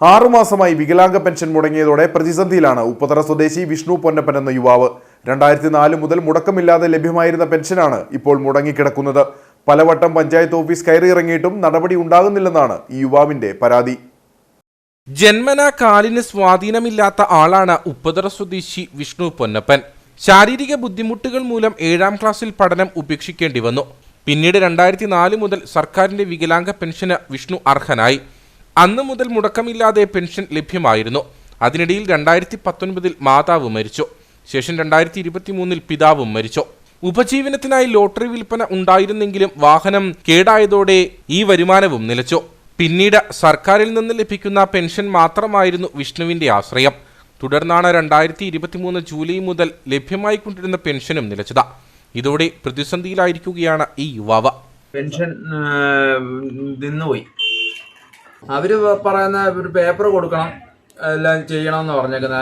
ആറുമാസമായി വികലാംഗ pension മുടങ്ങിയതോടെ പ്രതിസന്ധിയിലാണ് ഉപ്പതറ സ്വദേശി വിഷ്ണു പൊന്നപ്പൻ എന്ന യുവാവ്. രണ്ടായിരത്തി നാല് മുതൽ മുടക്കമില്ലാതെ ലഭ്യമായിരുന്ന പെൻഷനാണ് ഇപ്പോൾ മുടങ്ങിക്കിടക്കുന്നത്. പലവട്ടം പഞ്ചായത്ത് ഓഫീസ് കയറിയിറങ്ങിയിട്ടും നടപടി ഉണ്ടാകുന്നില്ലെന്നാണ് ഈ യുവാവിന്റെ പരാതി. ജന്മന കാലിന് സ്വാധീനമില്ലാത്ത ആളാണ് ഉപ്പതറ സ്വദേശി വിഷ്ണു പൊന്നപ്പൻ. ശാരീരിക ബുദ്ധിമുട്ടുകൾ മൂലം ഏഴാം ക്ലാസ്സിൽ പഠനം ഉപേക്ഷിക്കേണ്ടി വന്നു. പിന്നീട് രണ്ടായിരത്തി നാല് മുതൽ സർക്കാരിന്റെ വികലാംഗ പെൻഷന് വിഷ്ണു അർഹനായി. അന്ന് മുതൽ മുടക്കമില്ലാതെ പെൻഷൻ ലഭ്യമായിരുന്നു. അതിനിടയിൽ രണ്ടായിരത്തി പത്തൊൻപതിൽ മാതാവ് മരിച്ചു. ശേഷം രണ്ടായിരത്തി ഇരുപത്തി മൂന്നിൽ പിതാവും മരിച്ചു. ഉപജീവനത്തിനായി ലോട്ടറി വിൽപ്പന ഉണ്ടായിരുന്നെങ്കിലും വാഹനം കേടായതോടെ ഈ വരുമാനവും നിലച്ചു. പിന്നീട് സർക്കാരിൽ നിന്ന് ലഭിക്കുന്ന പെൻഷൻ മാത്രമായിരുന്നു വിഷ്ണുവിന്റെ ആശ്രയം. തുടർന്നാണ് രണ്ടായിരത്തി ഇരുപത്തിമൂന്ന് ജൂലൈ മുതൽ ലഭ്യമായിക്കൊണ്ടിരുന്ന പെൻഷനും നിലച്ചത്. ഇതോടെ പ്രതിസന്ധിയിലായിരിക്കുകയാണ് ഈ യുവാവ്. പെൻഷൻ നിന്നുപോയി. അവർ പ- പറയുന്ന ഒരു പേപ്പർ കൊടുക്കണം എല്ലാം ചെയ്യണമെന്ന് പറഞ്ഞേക്കുന്ന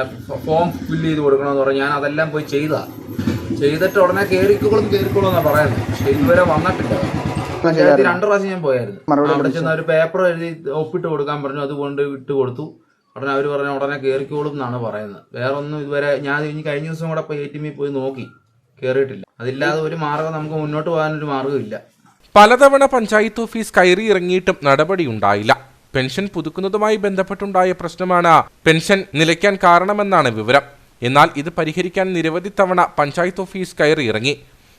ഫോം ഫില്ല് ചെയ്ത് കൊടുക്കണമെന്ന് പറഞ്ഞു ഞാൻ അതെല്ലാം പോയി ചെയ്താ. ചെയ്തിട്ട് ഉടനെ കയറിക്കോളും കയറിക്കോളും എന്നാ പറയുന്നത് പക്ഷെ ഇതുവരെ വന്നിട്ടില്ല. രണ്ട് പ്രാവശ്യം ഞാൻ പോയായിരുന്നു. അവിടെ ചെന്ന് ഒരു പേപ്പർ എഴുതി ഒപ്പിട്ട് കൊടുക്കാൻ പറഞ്ഞു അതുകൊണ്ട് ഇട്ട് കൊടുത്തു. ഉടനെ അവർ പറഞ്ഞു ഉടനെ കയറിക്കോളും എന്നാണ് പറയുന്നത്. വേറെ ഒന്നും ഇതുവരെ ഞാൻ ഇനി കഴിഞ്ഞ ദിവസം കൂടെ എ ടി പോയി നോക്കി. കയറിയിട്ടില്ല അതില്ലാതെ ഒരു മാർഗം നമുക്ക് മുന്നോട്ട് പോകാനൊരു മാർഗമില്ല. പലതവണ പഞ്ചായത്ത് ഓഫീസ് കയറി ഇറങ്ങിയിട്ടും നടപടിയുണ്ടായില്ല. പെൻഷൻ പുതുക്കുന്നതുമായി ബന്ധപ്പെട്ടുണ്ടായ പ്രശ്നമാണ് പെൻഷൻ നിലയ്ക്കാൻ കാരണമെന്നാണ് വിവരം. എന്നാൽ ഇത് പരിഹരിക്കാൻ നിരവധി തവണ പഞ്ചായത്ത് ഓഫീസ് കയറി ഇറങ്ങി.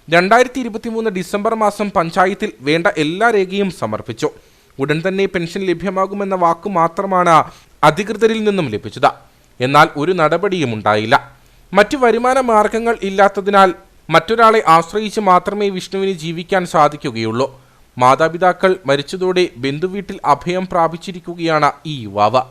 രണ്ടായിരത്തി ഇരുപത്തിമൂന്ന് ഡിസംബർ മാസം പഞ്ചായത്തിൽ വേണ്ട എല്ലാ രേഖയും സമർപ്പിച്ചു. ഉടൻ തന്നെ പെൻഷൻ ലഭ്യമാകുമെന്ന വാക്കു മാത്രമാണ് അധികൃതരിൽ നിന്നും ലഭിച്ചത്. എന്നാൽ ഒരു നടപടിയും ഉണ്ടായില്ല. മറ്റു വരുമാന മാർഗങ്ങൾ ഇല്ലാത്തതിനാൽ മറ്റൊരാളെ ആശ്രയിച്ച് മാത്രമേ വിഷ്ണുവിന് ജീവിക്കാൻ സാധിക്കുകയുള്ളൂ. മാതാപിതാക്കൾ മരിച്ചതോടെ ബന്ധുവീട്ടിൽ അഭയം പ്രാപിച്ചിരിക്കുകയാണ് ഈ യുവാവ്.